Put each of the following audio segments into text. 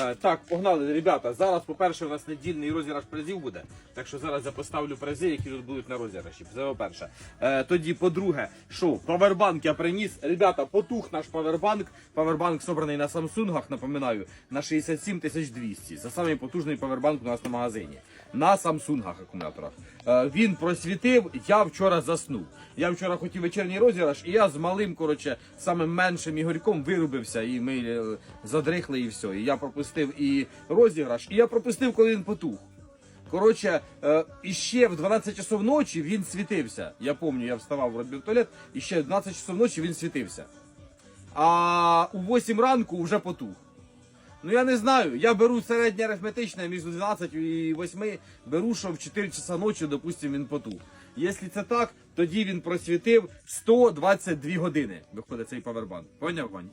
Е, так, погнали, ребята. Зараз, по-перше, у нас недільний розіграш призів буде. Так що зараз я поставлю призи, які тут будуть на розіграші. Це по-перше. Е, тоді, по-друге, що, павербанк я приніс. Ребята, потух наш павербанк. Павербанк собраний на Самсунгах, напоминаю, на 67 200. Це самий потужний павербанк у нас на магазині. На Самсунгах акумуляторах. Е, він просвітив, я вчора заснув. Я вчора хотів вечірній розіграш, і я з малим, коротше, самим меншим Ігорьком вирубився, і ми задрихли, і все. І я пропустив і розіграш, і я пропустив, коли він потух. Коротше, е, і ще в 12 часов ночі він світився. Я пам'ятаю, я вставав, робив туалет, і ще в 12 часов ночі він світився. А у 8 ранку вже потух. Ну я не знаю. Я беру середнє арифметичне між 12 і 8, беру, що в 4 часа ночі, допустимо, він потух. Якщо це так, тоді він просвітив 122 години. Виходить цей павербанк. Поняв, Вань?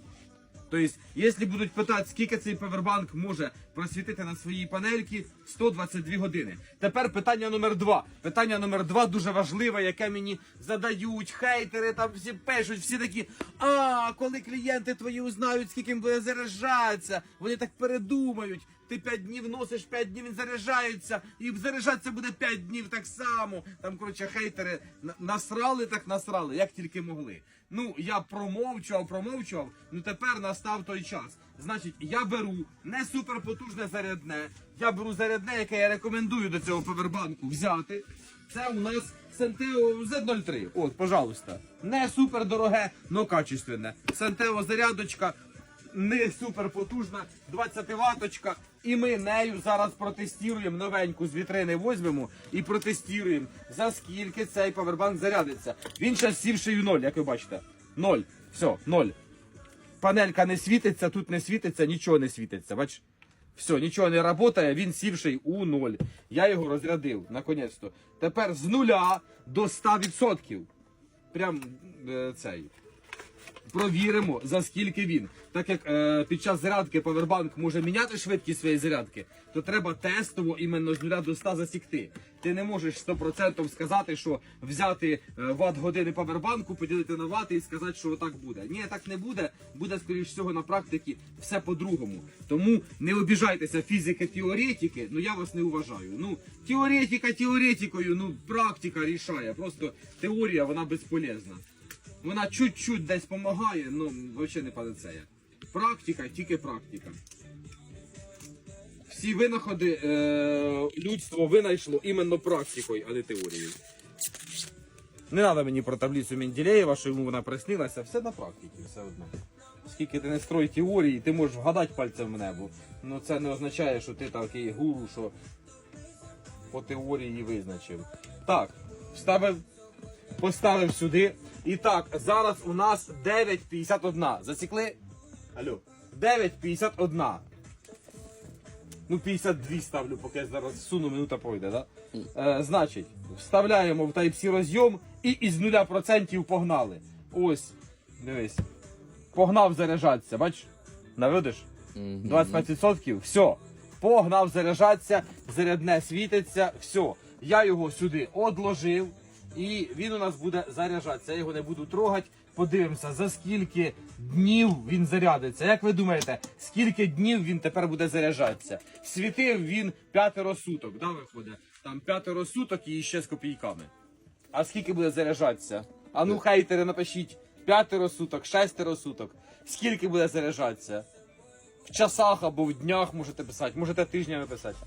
Тобто, якщо будуть питати, скільки цей павербанк може просвітити на своїй панельці, 122 години. Тепер питання номер два. Питання номер два дуже важливе, яке мені задають хейтери, там всі пишуть, всі такі. А коли клієнти твої узнають, скільки їм буде заряджатися, вони так передумають. Ти 5 днів носиш, 5 днів він заряджається, і заряджатися буде 5 днів так само. Там, коротше, хейтери насрали, так насрали, як тільки могли. Ну, я промовчував, промовчував, ну тепер настав той час. Значить, я беру не суперпотужне зарядне, я беру зарядне, яке я рекомендую до цього повербанку взяти. Це у нас Сентео Z03. От, пожалуйста. Не супер дороге, но качественне. Сентео зарядочка не супер потужна, 20 ваточка. І ми нею зараз протестуємо новеньку з вітрини візьмемо і протестуємо, за скільки цей павербанк зарядиться. Він зараз сівший у ноль, як ви бачите. Ноль. Все, ноль. Панелька не світиться, тут не світиться, нічого не світиться. Бач? Все, нічого не працює, він сівший у ноль. Я його розрядив, наконець-то. Тепер з нуля до 100%. Прям е, цей провіримо, за скільки він. Так як е, під час зарядки павербанк може міняти швидкість своєї зарядки, то треба тестово іменно з 0 до 100 засікти. Ти не можеш 100% сказати, що взяти е, ват години павербанку, поділити на вати і сказати, що так буде. Ні, так не буде. Буде, скоріш всього, на практиці все по-другому. Тому не обіжайтеся фізики теоретики, ну я вас не уважаю. Ну, теоретика теоретикою, ну практика рішає. Просто теорія вона безполезна. Вона чуть-чуть десь допомагає, ну взагалі не панацея. Практика, тільки практика. Всі винаходи е, людство винайшло іменно практикою, а не теорією. Не треба мені про таблицю Менделєєва, що йому вона приснилася, все на практиці, все одно. Скільки ти не строй теорії, ти можеш вгадати пальцем в небо. Ну це не означає, що ти такий гуру, що по теорії визначив. Так, вставив, поставив сюди. І так, зараз у нас 9.51. Засікли? Алло. 9.51. Ну, 52 ставлю, поки я зараз суну, минута пройде, да? Е, значить, вставляємо в Type-C розйом і із 0% погнали. Ось, дивись. Погнав заряджатися, бач? Наведеш? 25%, все. Погнав заряджатися, зарядне світиться, все. Я його сюди одложив, і він у нас буде заряджатися. Я його не буду трогати. Подивимося, за скільки днів він зарядиться. Як ви думаєте, скільки днів він тепер буде заряджатися? Світив він п'ятеро суток, да, виходить? Там п'ятеро суток і ще з копійками. А скільки буде заряджатися? А ну, хейтери, напишіть. П'ятеро суток, шестеро суток. Скільки буде заряджатися? В часах або в днях можете писати, можете тижнями писати.